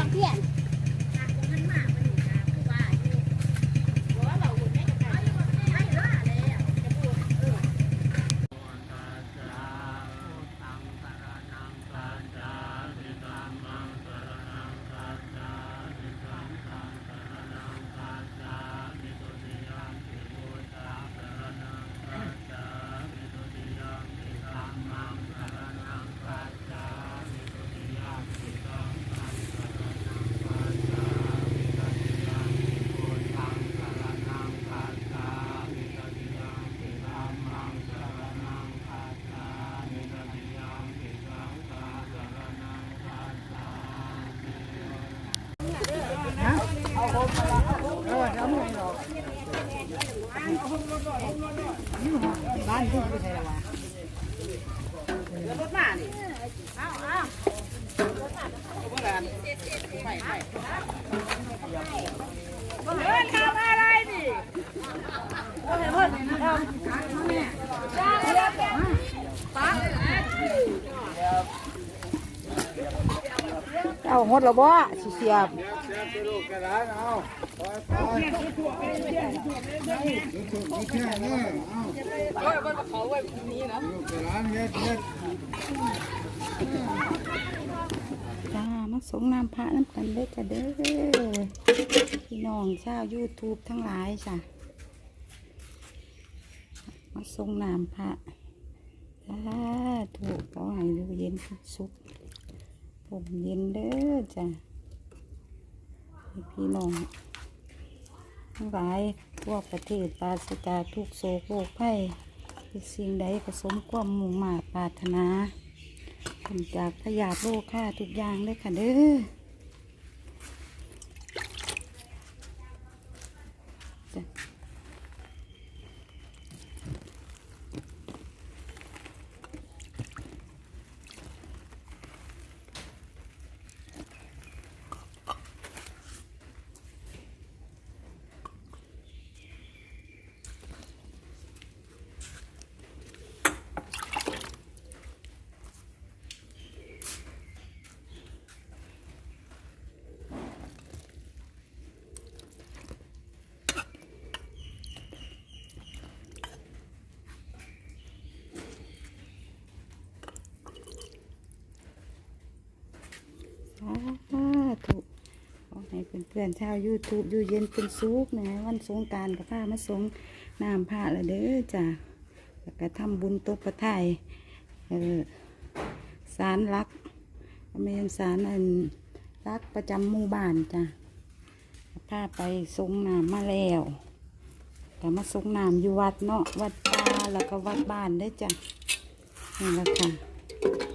ดอกเพี้ยน บ้านที่ไม่ใช่ละวะรถหน้านี่เอาเอาเมื่อไหร่ไปไปเฮ้ยทำอะไรนี่เอาหมดแล้วบ่สิเสียบ เฮ้ยมันเขาไว้นี้นะจ้ามาสงน้ำพระน้ำกันเลยจ้ะเด้อพี่น้องชาวยูทูบทั้งหลายจ้ะมาสงน้ำพระจ้าถูกเอาให้ดูเย็นสุขผมเย็นเด้อจ้ะให้ พี่น้องทั้งหลายทั่วประเทศปราศจากทุกโศกโรคภัยสิ่งใดผสมความมุ่งมาปรารถนาผมจากพยาธิโรคค่าทุกอย่างเลยค่ะเด้อ สาธุขอให้เพื่อนๆชาวยูทูบอยู่เย็นเป็นสุขนะวันสงการกับผ้ามาสงน้ำผ้าละเด้อจ้ะแล้วก็ทำบุญตบประทยเออสารรักเมนสารอันรักประจำหมู่บ้านจ้ะผ้าไปสงน้ำมาแล้วก็มาสงน้ำอยู่วัดเนาะวัดป่าแล้วก็วัดบ้านได้จ้ะนี่แหละค่ะ